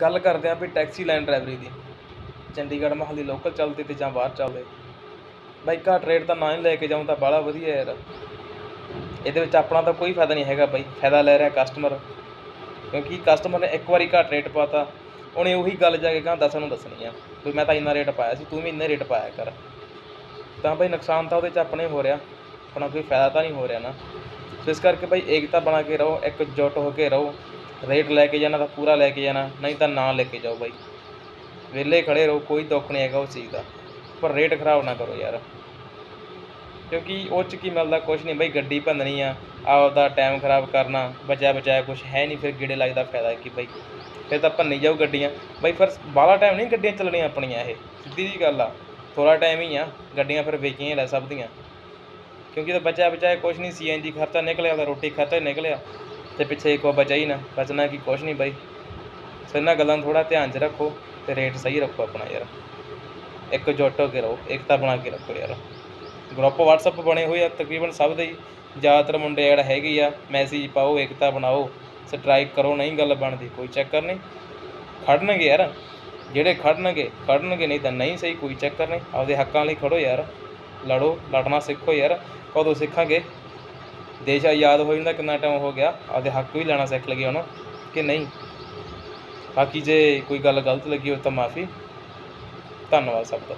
ਗੱਲ ਕਰਦੇ ਹਾਂ ਵੀ ਟੈਕਸੀ ਲਾਈਨ ਡਰਾਈਵਰੀ ਦੀ। ਚੰਡੀਗੜ੍ਹ ਮੋਹਾਲੀ ਲੋਕਲ ਚੱਲਦੇ ਤੇ ਜਾਂ ਬਾਹਰ ਚੱਲਦੇ। ਬਾਈ ਘੱਟ ਰੇਟ ਤਾਂ ਨਾ ਹੀ ਲੈ ਕੇ ਜਾਉਂ ਤਾਂ ਬਾਹਲਾ ਵਧੀਆ ਯਾਰ। ਇਹਦੇ ਵਿੱਚ ਆਪਣਾ ਤਾਂ ਕੋਈ ਫਾਇਦਾ ਨਹੀਂ ਹੈਗਾ ਬਾਈ। ਫਾਇਦਾ ਲੈ ਰਿਹਾ ਕਸਟਮਰ ਕਿਉਂਕਿ ਕਸਟਮਰ ਨੇ ਇੱਕ ਵਾਰੀ ਘੱਟ ਰੇਟ ਪਾਤਾ। ਉਹਨੇ ਉਹੀ ਗੱਲ ਜਾ ਕੇ ਗਾਂ ਦਸਾਂ ਨੂੰ ਦੱਸਣੀ ਆ ਵੀ ਮੈਂ ਤਾਂ ਇੰਨਾ ਰੇਟ ਪਾਇਆ ਸੀ, ਤੂੰ ਵੀ ਇੰਨੇ ਰੇਟ ਪਾਇਆ ਕਰ। ਤਾਂ ਬਈ ਨੁਕਸਾਨ ਤਾਂ ਉਹਦੇ 'ਚ ਆਪਣੇ ਹੋ ਰਿਹਾ। ਆਪਣਾ ਕੋਈ ਫਾਇਦਾ ਤਾਂ ਨਹੀਂ ਹੋ ਰਿਹਾ ਨਾ। ਸੋ ਇਸ ਕਰਕੇ ਬਾਈ ਏਕਤਾ ਬਣਾ ਕੇ ਰਹੋ, ਇੱਕ ਜੁੱਟ ਹੋ ਕੇ ਰਹੋ। ਰੇਟ ਲੈ ਕੇ ਜਾਣਾ ਤਾਂ ਪੂਰਾ ਲੈ ਕੇ ਜਾਣਾ, ਨਹੀਂ ਤਾਂ ਨਾ ਲੈ ਕੇ ਜਾਓ ਬਾਈ। ਵਿਹਲੇ ਖੜੇ ਰਹੋ, ਕੋਈ ਦੁੱਖ ਨਹੀਂ ਹੈਗਾ ਉਸ ਚੀਜ਼ ਦਾ। ਪਰ ਰੇਟ ਖਰਾਬ ਨਾ ਕਰੋ ਯਾਰ। ਕਿਉਂਕਿ ਉਹ 'ਚ ਕੀ ਮਿਲਦਾ ਕੁਝ ਨਹੀਂ ਬਾਈ, ਗੱਡੀ ਭੰਨਣੀ ਆ, ਆਪਦਾ ਟਾਈਮ ਖਰਾਬ ਕਰਨਾ, ਬਚਿਆ ਬਚਾਇਆ ਕੁਝ ਹੈ ਨਹੀਂ, ਫਿਰ ਗੇੜੇ ਲੱਗਦਾ ਫਾਇਦਾ ਕੀ ਬਾਈ। ਫਿਰ ਤਾਂ ਭੰਨੀ ਜਾਓ ਗੱਡੀਆਂ। ਬਾਈ, ਫਿਰ ਬਾਹਲਾ ਟਾਈਮ ਨਹੀਂ ਗੱਡੀਆਂ ਚੱਲਣੀਆਂ ਆਪਣੀਆਂ ਇਹ, ਸਿੱਧੀ ਜੀ ਗੱਲ ਆ। ਥੋੜਾ ਟਾਈਮ ਹੀ ਆ, ਗੱਡੀਆਂ ਫਿਰ ਵੇਚੀਆਂ ਲੈ ਸਭ ਦੀਆਂ। ਕਿਉਂਕਿ ਤਾਂ ਬਚਿਆ ਬਚਾਇਆ ਕੁਝ ਨਹੀਂ, ਸੀਐਨਜੀ ਖਰਚਾ ਨਿਕਲਿਆ ਉਹਦਾ ਰੋਟੀ ਖਰਚਾ ਹੀ ਨਿਕਲਿਆ। ਤੇ ਪਿੱਛੇ ਇੱਕ ਬਚਾ ਹੀ ਨਾ, ਬਚਣਾ ਕੀ ਕੁਛ ਨਹੀਂ ਬਾਈ। ਸੋ ਇਹਨਾਂ ਗੱਲਾਂ ਨੂੰ ਥੋੜਾ ਧਿਆਨ 'ਚ ਰੱਖੋ ਤੇ ਰੇਟ ਸਹੀ ਰੱਖੋ ਆਪਣਾ ਯਾਰ। ਇੱਕ ਜੁੱਟ ਹੋ ਕੇ ਰਹੋ ਏਕਤਾ ਬਣਾ ਕੇ ਰੱਖੋ ਯਾਰ। ਗਰੁੱਪ WhatsApp ਬਣੇ ਹੋਏ ਆ ਤਕਰੀਬਨ ਸਭ ਦੇ ਹੀ। ਜ਼ਿਆਦਾਤਰ ਮੁੰਡੇ ਐਡ ਹੈਗੇ ਆ ਮੈਸੇਜ ਪਾਓ, ਏਕਤਾ ਬਣਾਓ ਸਟ੍ਰਾਈਕ ਕਰੋ, ਨਹੀਂ ਗੱਲ ਬਣਦੀ, ਕੋਈ ਚੱਕਰ ਨਹੀਂ। ਖੜਨਗੇ ਯਾਰ, ਜਿਹੜੇ ਖੜਨਗੇ ਖੜਨਗੇ ਨਹੀਂ ਤਾਂ ਨਹੀਂ ਸਹੀ, ਕੋਈ ਚੱਕਰ ਨਹੀਂ। ਆਪਦੇ ਹੱਕਾਂ ਲਈ ਖੜੋ ਯਾਰ। ਲੜੋ, ਲੜਨਾ ਸਿੱਖੋ ਯਾਰ, ਕਦੋਂ ਸਿੱਖਾਂਗੇ? ਦੇਸ਼ ਆਜ਼ਾਦ ਹੋ ਜਾਂਦਾ, ਕਿੰਨਾ ਟਾਈਮ ਹੋ ਗਿਆ, ਆਪਦੇ ਹੱਕ ਵੀ ਲੈਣਾ ਸਿੱਖ ਲਗੇ ਹੁਣ, ਕਿ ਨਹੀਂ? ਬਾਕੀ ਜੇ ਕੋਈ ਗੱਲ ਗਲਤ ਲੱਗੀ ਹੋ ਤਾਂ ਮਾਫੀ। ਧੰਨਵਾਦ ਸਭ ਦਾ।